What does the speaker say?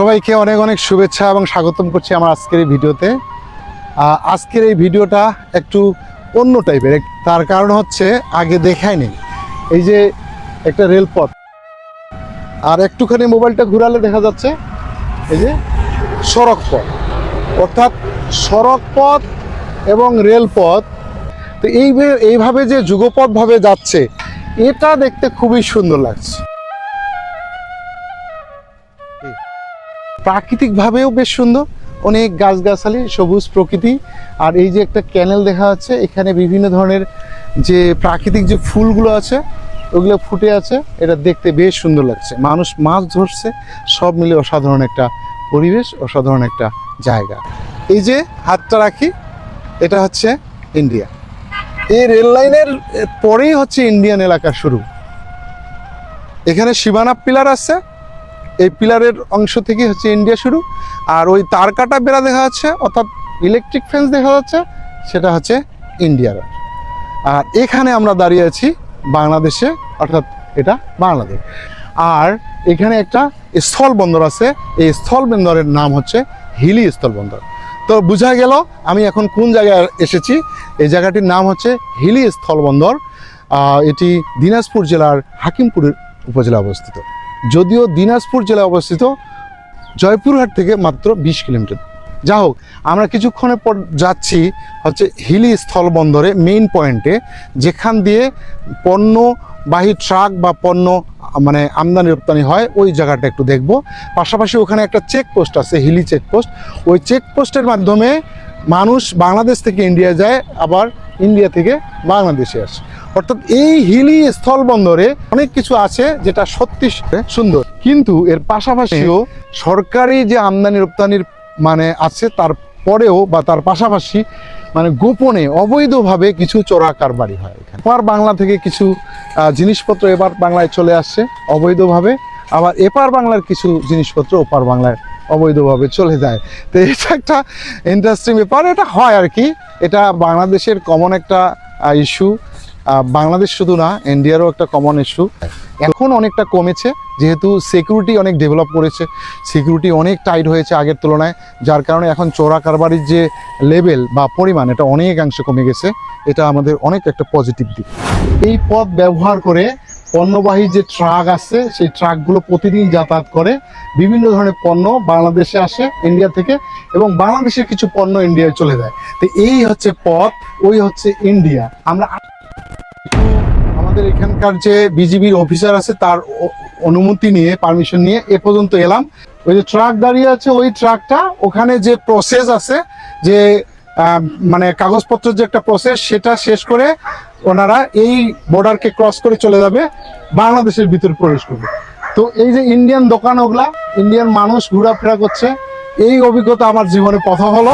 সবাইকে অনেক অনেক শুভেচ্ছা এবং স্বাগতম করছি আমার আজকের এই ভিডিওতে। আজকের এই ভিডিওটা একটু অন্য টাইপের তার কারণ হচ্ছে আগে দেখায়নি এই যে একটা রেলপথ, আর একটুখানি মোবাইলটা ঘুরালে দেখা যাচ্ছে, এই যে সড়ক পথ অর্থাৎ সড়ক পথ এবং রেলপথ, তো এইভাবে এইভাবে যে যুগপথভাবে যাচ্ছে, এটা দেখতে খুবই সুন্দর লাগছে। প্রাকৃতিকভাবেও বেশ সুন্দর। অনেক গাছগাছালি, সবুজ প্রকৃতি। আর এই যে একটা ক্যানেল দেখা যাচ্ছে, এখানে বিভিন্ন ধরনের যে প্রাকৃতিক যে ফুলগুলো আছে, ওগুলো ফুটে আছে। এটা দেখতে বেশ সুন্দর লাগছে। মানুষ মাছ ধরছে, সব মিলে অসাধারণ একটা পরিবেশ, অসাধারণ একটা জায়গা। এই যে হাতটা রাখি, এটা হচ্ছে ইন্ডিয়া। এই রেল লাইনের পরেই হচ্ছে ইন্ডিয়ান এলাকা শুরু। এখানে শিবানা পিলার আছে এই পিলারের অংশ থেকে হচ্ছে ইন্ডিয়া শুরু। আর ওই তার কাটা বেড়া দেখা যাচ্ছে, অর্থাৎ ইলেকট্রিক ফেন্স দেখা যাচ্ছে, সেটা হচ্ছে ইন্ডিয়ার। আর এখানে আমরা দাঁড়িয়ে আছি বাংলাদেশে, অর্থাৎ এটা বাংলাদেশ। আর এখানে একটা স্থল বন্দর আছে, এই স্থল বন্দরের নাম হচ্ছে হিলি স্থল বন্দর তো বোঝা গেল আমি এখন কোন জায়গায় এসেছি, এই জায়গাটির নাম হচ্ছে হিলি স্থল বন্দর এটি দিনাজপুর জেলার হাকিমপুরের উপজেলা অবস্থিত। যদিও দিনাজপুর জেলায় অবস্থিত জয়পুরহাট থেকে মাত্র বিশ কিলোমিটার। যা হোক, আমরা কিছুক্ষণের পর যাচ্ছি হচ্ছে হিলি স্থলবন্দরে মেইন পয়েন্টে যেখান দিয়ে পণ্যবাহী ট্রাক বা পণ্য মানে আমদানি রপ্তানি হয়, ওই জায়গাটা একটু দেখব। পাশাপাশি ওখানে একটা চেকপোস্ট আছে, হিলি চেকপোস্ট ওই চেকপোস্টের মাধ্যমে মানুষ বাংলাদেশ থেকে ইন্ডিয়া যায়, আবার ইন্ডিয়া থেকে বাংলাদেশে আসে। অর্থাৎ এই হিলি স্থল বন্দরে অনেক কিছু আছে যেটা সত্যি সুন্দর। কিন্তু এর পাশাপাশিও সরকারি যে আমদানি রপ্তানির মানে আছে তারপরেও বা তার পাশাপাশি মানে গোপনে অবৈধভাবে কিছু চোরা কারবারি হয় এপার বাংলা থেকে কিছু জিনিসপত্র এবার বাংলায় চলে আসছে অবৈধভাবে। আবার এপার বাংলার কিছু জিনিসপত্র ওপার বাংলায় অবৈধভাবে চলে যায়। তো এটা একটা ইন্টারেস্টিং ব্যাপার, এটা হয় আর কি। এটা বাংলাদেশের কমন একটা ইস্যু বাংলাদেশ শুধু না ইন্ডিয়ারও একটা কমন ইস্যু এখন অনেকটা কমেছে, যেহেতু সিকিউরিটি অনেক ডেভেলপ করেছে সিকিউরিটি অনেক টাইট হয়েছে আগের তুলনায়, যার কারণে এখন চোরা কারবারির যে লেভেল বা পরিমাণ, এটা অনেকাংশে কমে গেছে। এটা আমাদের অনেক একটা পজিটিভ দিক। এই পথ ব্যবহার করে পণ্যবাহী যে ট্রাক আছে, সেই ট্রাকগুলো প্রতিদিন যাতায়াত করে। বিভিন্ন ধরনের পণ্য বাংলাদেশে আসে ইন্ডিয়া থেকে, এবং বাংলাদেশের কিছু পণ্য ইন্ডিয়ায় চলে যায়। তো এই হচ্ছে পথ, ওই হচ্ছে ইন্ডিয়া আমরা আমাদের এখানকার যে বিজিবির অফিসার আছে, তার অনুমতি নিয়ে, পারমিশন নিয়ে এ পর্যন্ত এলাম। ওই যে ট্রাক দাঁড়িয়ে আছে, ওই ট্রাকটা, ওখানে যে প্রসেস আছে, যে মানে কাগজপত্রের যে একটা প্রসেস সেটা শেষ করে ওনারা এই বর্ডারকে ক্রস করে চলে যাবে, বাংলাদেশের ভিতর প্রবেশ করবে। তো এই যে ইন্ডিয়ান দোকান ওগুলা ইন্ডিয়ান মানুষ ঘোরাফেরা করছে, এই অভিজ্ঞতা আমার জীবনে প্রথম হলো।